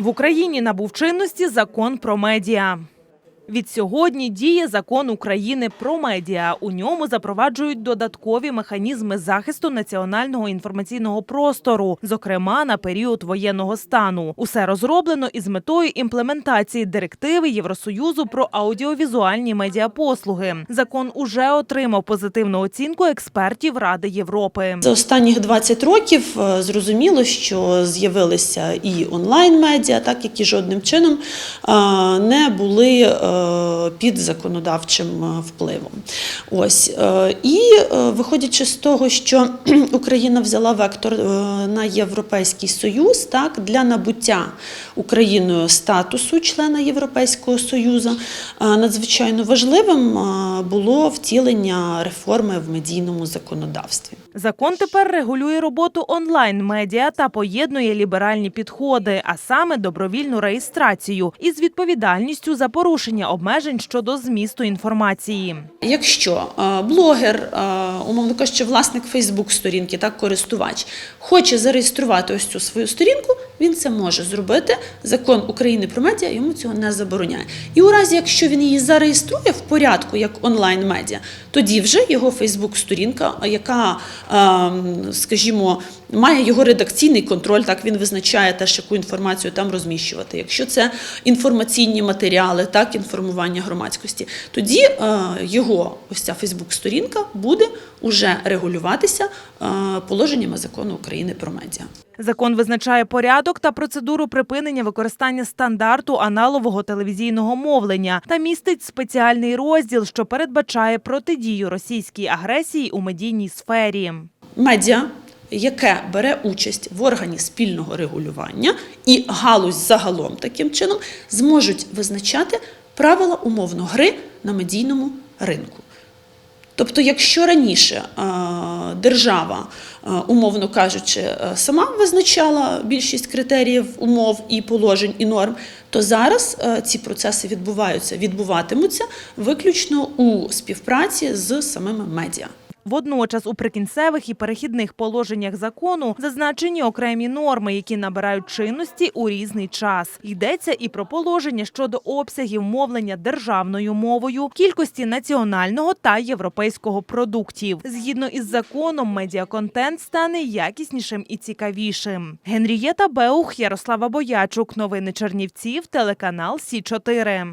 В Україні набув чинності закон про медіа. Відсьогодні діє закон України про медіа. У ньому запроваджують додаткові механізми захисту національного інформаційного простору, зокрема на період воєнного стану. Усе розроблено із метою імплементації директиви Євросоюзу про аудіовізуальні медіапослуги. Закон уже отримав позитивну оцінку експертів Ради Європи. За останніх 20 років е, зрозуміло, що з'явилися і онлайн-медіа, так які жодним чином е, не були е, під законодавчим е, впливом. Ось е, і е, виходячи з того, що Україна взяла вектор на Європейський Союз, так для набуття Україною статусу члена Європейського Союзу, надзвичайно важливим було втілення реформи в медійному законодавстві. Закон тепер регулює роботу онлайн-медіа та поєднує ліберальні підходи, а саме добровільну реєстрацію із відповідальністю за порушення обмежень щодо змісту інформації. Якщо е, блогер, е, умовно кажучи, власник Фейсбук-сторінки, так користувач, хоче зареєструвати ось цю свою сторінку, він це може зробити. Закон України про медіа йому цього не забороняє. І у разі, якщо він її зареєструє в порядку як онлайн-медіа, тоді вже його Фейсбук-сторінка, яка, е, скажімо, має його редакційний контроль, так він визначає теж, яку інформацію там розміщувати. Якщо це інформаційні матеріали, так інформування громадськості, тоді е, його ось ця Фейсбук-сторінка буде уже регулюватися е, положеннями закону України про медіа. Закон визначає порядок та процедуру припинення використання стандарту аналогового телевізійного мовлення та містить спеціальний розділ, що передбачає протидію російській агресії у медійній сфері. медіа, яке бере участь в органі спільного регулювання і галузь загалом таким чином зможуть визначати правила умовно гри на медійному ринку. Тобто, якщо раніше е, держава, е, умовно кажучи, е, сама визначала більшість критеріїв, умов і положень і норм, то зараз ці процеси відбуваються, відбуватимуться виключно у співпраці з самими медіа. Водночас у прикінцевих і перехідних положеннях закону зазначені окремі норми, які набирають чинності у різний час. Йдеться і про положення щодо обсягів мовлення державною мовою, кількості національного та європейського продуктів. Згідно із законом, медіаконтент стане якіснішим і цікавішим. Генрієта Беух, Ярослава Боячук. Новини Чернівців, телеканал Сі 4